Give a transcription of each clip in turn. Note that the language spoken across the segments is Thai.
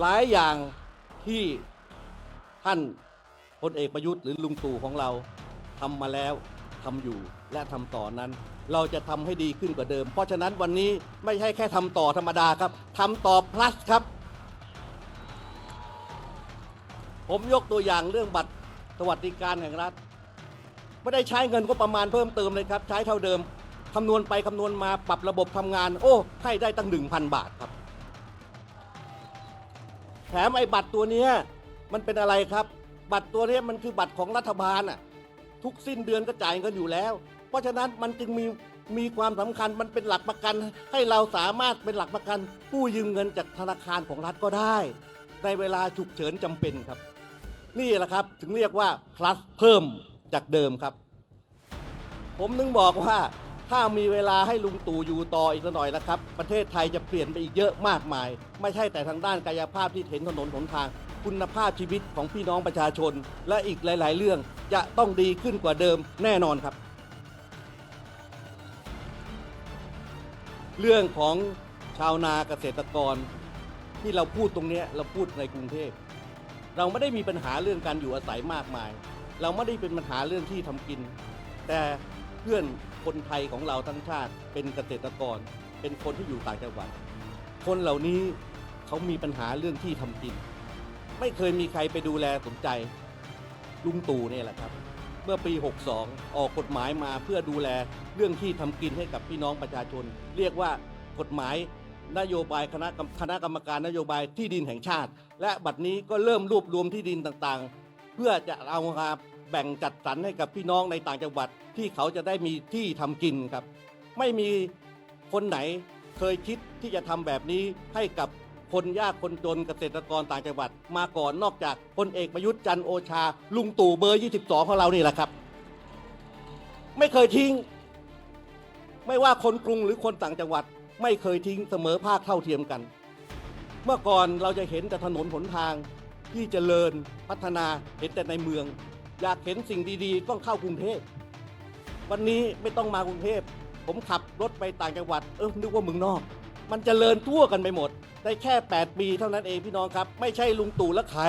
หลายอย่างที่ท่านพลเอกประยุทธ์หรือลุงตู่ของเราทำมาแล้วทำอยู่และทำต่อนั้น เราจะทำให้ดีขึ้นกว่าเดิม เพราะฉะนั้นวันนี้ไม่ใช่แค่ทำต่อธรรมดาครับทำต่อ plus ครับ ผมยกตัวอย่างเรื่องบัตรสวัสดิการแห่งรัฐ ไม่ได้ใช้เงินก็ประมาณเพิ่มเติมเลยครับ ใช้เท่าเดิมคำนวณไปคำนวณมาปรับระบบทำงาน โอ้ให้ได้ตั้ง1,000 บาทครับ แถมไอ้บัตรตัวเนี้ยมันเป็นอะไรครับ บัตรตัวเนี้ยมันคือบัตรของรัฐบาลอะทุกสิ้นเดือนก็จ่ายเงินอยู่แล้ว เพราะฉะนั้นมันจึงมีมีความสำคัญมันเป็นหลักประกัน ให้เราสามารถเป็นหลักประกันกู้ยืมเงินจากธนาคารของรัฐก็ได้ ในเวลาฉุกเฉินจำเป็นครับ นี่แหละครับถึงเรียกว่า plus เพิ่มจากเดิมครับ ผมนึงบอกว่า ถ้ามีเวลาให้ลุงตู่อยู่ต่ออีกหน่อยนะครับ ประเทศไทยจะเปลี่ยนไปอีกเยอะมากมาย ไม่ใช่แต่ทางด้านกายภาพที่เห็นถนนหนทาง คุณภาพชีวิตของพี่น้องประชาชน และอีกหลาย ๆ เรื่องจะต้องดีขึ้นกว่าเดิมแน่นอนครับ เรื่องของชาวนาเกษตรกร ที่เราพูดตรงนี้เราพูดในกรุงเทพเราไม่ได้มีปัญหาเรื่องการอยู่อาศัยมากมาย เราไม่ได้เป็นปัญหาเรื่องที่ทำกิน แต่ เพื่อนคนไทยของเราทั้งชาติเป็นเกษตรกร เป็นคนที่อยู่ต่างจังหวัด คนเหล่านี้เขามีปัญหาเรื่องที่ทำกิน ไม่เคยมีใครไปดูแลสนใจลุงตู่เนี่ยแหละครับ เมื่อปี 62 ออกกฎหมายมาเพื่อดูแลเรื่องที่ทำกินให้กับพี่น้องประชาชน เรียกว่ากฎหมายนโยบายคณะกรรมคณะกรรมการนโยบายที่ดินแห่งชาติ และบัดนี้ก็เริ่มรวบรวมที่ดินต่างๆ เพื่อจะเอามา แบ่งจัดสรรให้กับพี่น้องในต่างจังหวัดที่เขาจะได้มีที่ทำกินครับ ไม่มีคนไหนเคยคิดที่จะทำแบบนี้ให้กับคนยากคนจนเกษตรกรต่างจังหวัด มาก่อนนอกจากพลเอกประยุทธ์จันโอชา ลุงตู่เบอร์ 22 ของเรานี่แหละครับ ไม่เคยทิ้ง ไม่ว่าคนกรุงหรือคนต่างจังหวัด ไม่เคยทิ้งเสมอภาคเท่าเทียมกัน เมื่อก่อนเราจะเห็นแต่ถนนหนทางที่เจริญพัฒนาเห็นแต่ในเมือง อยากเห็นสิ่งดีๆ ต้องเข้ากรุงเทพวันนี้ไม่ต้องมากรุงเทพ ผมขับรถไปต่างจังหวัด เออนึกว่าเมืองนอก มันจเจริญทั่วกันไปหมด ได้แค่ 8 ปีเท่านั้นเองพี่น้องครับ ไม่ใช่ลุงตู่และใคร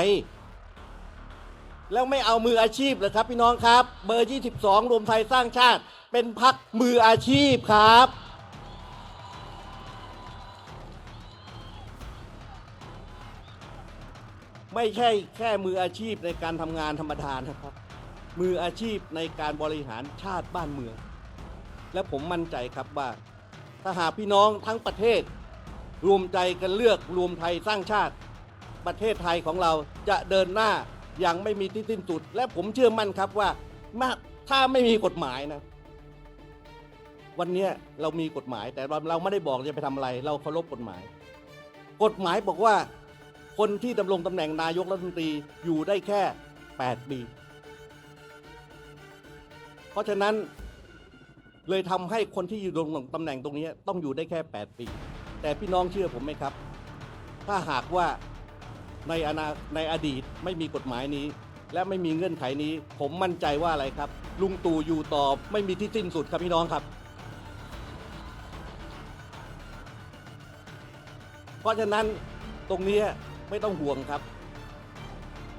แล้วไม่เอามืออาชีพเลยครับ พี่น้องครับ เบอร์ 22 รวมไทยสร้างชาติ เป็นพักมืออาชีพครับ ไม่ใช่แค่มืออาชีพในการทำงานธรรมดานะครับ มืออาชีพในการบริหารชาติบ้านเมือง และผมมั่นใจครับว่า ถ้าหากพี่น้องทั้งประเทศ รวมใจกันเลือกรวมไทยสร้างชาติ ประเทศไทยของเราจะเดินหน้าอย่างไม่มีที่สิ้นสุด และผมเชื่อมั่นครับว่าาถ้าไม่มีกฎหมายนะ วันนี้เรามีกฎหมายแต่เราไม่ได้บอกจะไปทำอะไร เราเคารพกฎหมาย กฎหมายบอกว่า คนที่ดำรงตำแหน่งนายกรัฐมนตรีอยู่ได้แค่ 8 ปี เพราะฉะนั้นเลยทำให้คนที่อยู่ดำรงตำแหน่งตรงนี้ต้องอยู่ได้แค่ 8 ปี แต่พี่น้องเชื่อผมไหมครับ ถ้าหากว่าในอนาในอดีตไม่มีกฎหมายนี้ และไม่มีเงื่อนไขนี้ ผมมั่นใจว่าอะไรครับ ลุงตู่อยู่ต่อไม่มีที่สิ้นสุดครับพี่น้องครับ เพราะฉะนั้นตรงนี้ ไม่ต้องห่วงครับ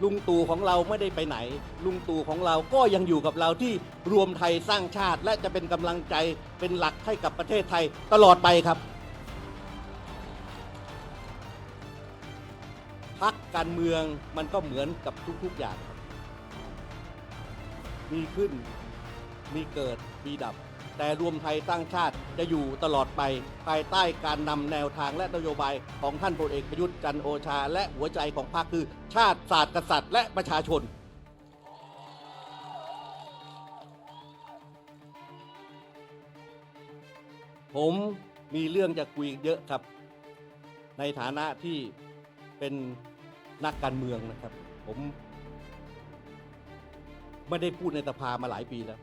ลุงตู่ของเราไม่ได้ไปไหน ลุงตู่ของเราก็ยังอยู่กับเราที่รวมไทยสร้างชาติ และจะเป็นกำลังใจเป็นหลักให้กับประเทศไทยตลอดไปครับพักการเมืองมันก็เหมือนกับทุก ๆ อย่างครับ มีขึ้น มีเกิด มีดับ แต่รวมไทยตั้งชาติจะอยู่ตลอดไป ภายใต้การนำแนวทางและนโยบายของท่านพลเอกประยุทธ์จันโอชา และหัวใจของพรรคคือ ชาติศาสตร์กษัตริย์ และประชาชนผมมีเรื่องจะคุยเยอะครับ ในฐานะที่เป็นนักการเมืองนะครับ ผม ไม่ได้พูดในสภามาหลายปีแล้ว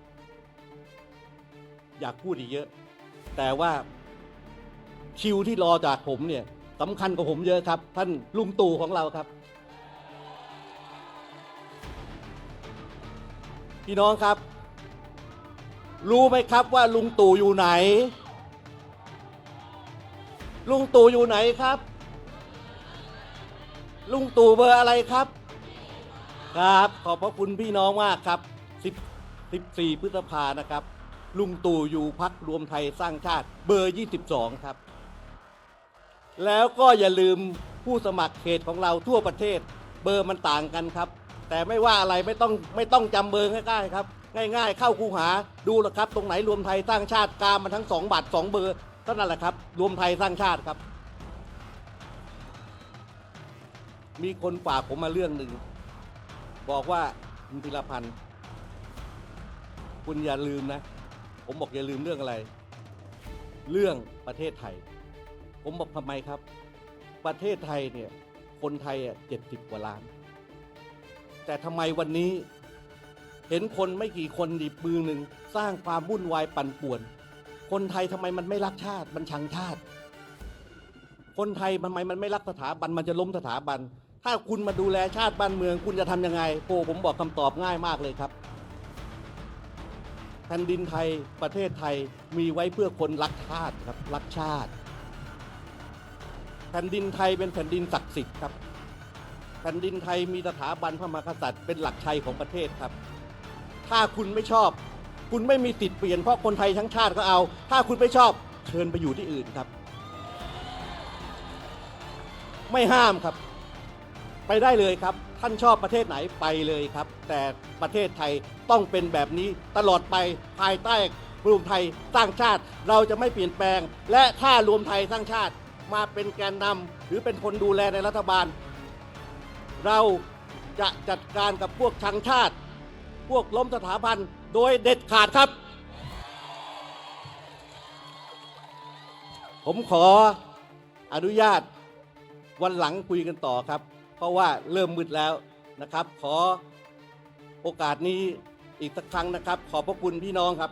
อยากพูดอีกเยอะ แต่ว่าคิวที่รอจากผมเนี่ยสำคัญกว่าผมเยอะครับ ท่านลุงตู่ของเราครับ พี่น้องครับ รู้ไหมครับว่าลุงตู่อยู่ไหน ลุงตู่อยู่ไหนครับ ลุงตู่เบอร์อะไรครับ ครับ ขอบพระคุณพี่น้องมากครับ10 14พฤษภานะครับ ลุงตู่อยู่พักรวมไทยสร้างชาติเบอร์ 22 ครับ แล้วก็อย่าลืมผู้สมัครเขตของเราทั่วประเทศ เบอร์มันต่างกันครับ แต่ไม่ว่าอะไรไม่ต้องไม่ต้องจำเบอร์ง่ายๆครับ ง่ายๆ เข้าคูหาดูละครับ ตรงไหนรวมไทยสร้างชาติกามาทั้งสองบัตรสองเบอร์เท่านั้นแหละครับ รวมไทยสร้างชาติครับ มีคนฝากผมมาเรื่องหนึ่งบอกว่าคุณพิรพันธ์คุณอย่าลืมนะ ผมบอกอย่าลืมเรื่องอะไร เรื่องประเทศไทย ผมบอกทำไมครับ ประเทศไทยเนี่ยคนไทยอะเจ็ดสิบกว่าล้าน แต่ทำไมวันนี้ เห็นคนไม่กี่คนดีมือหนึ่งสร้างความวุ่นวายปั่นป่วน คนไทยทำไมมันไม่รักชาติ มันชังชาติ คนไทยทำไมมันไม่รักสถาบันมันจะล้มสถาบัน ถ้าคุณมาดูแลชาติบ้านเมือง คุณจะทำยังไงโอ้ผมบอกคำตอบง่ายมากเลยครับ แผ่นดินไทยประเทศไทยมีไว้เพื่อคนรักชาติครับรักชาติ แผ่นดินไทยเป็นแผ่นดินศักดิ์สิทธิ์ครับ แผ่นดินไทยมีสถาบันพระมหากษัตริย์เป็นหลักชัยของประเทศครับ ถ้าคุณไม่ชอบ คุณไม่มีสิทธิ์เปลี่ยนเพราะคนไทยทั้งชาติก็เอา ถ้าคุณไม่ชอบเชิญไปอยู่ที่อื่นครับ ไม่ห้ามครับ ไปได้เลยครับ ท่านชอบประเทศไหนไปเลยครับ แต่ประเทศไทยต้องเป็นแบบนี้ตลอดไปภายใต้รวมไทยสร้างชาติ เราจะไม่เปลี่ยนแปลง และถ้ารวมไทยสร้างชาติมาเป็นแกนนำหรือเป็นคนดูแลในรัฐบาล เราจะจัดการกับพวกชังชาติ พวกล้มสถาบันโดยเด็ดขาดครับ ผมขออนุญาตวันหลังคุยกันต่อครับ เพราะว่าเริ่มมืดแล้วนะครับ ขอโอกาสนี้อีกสักครั้งนะครับ ขอบพระคุณพี่น้องครับ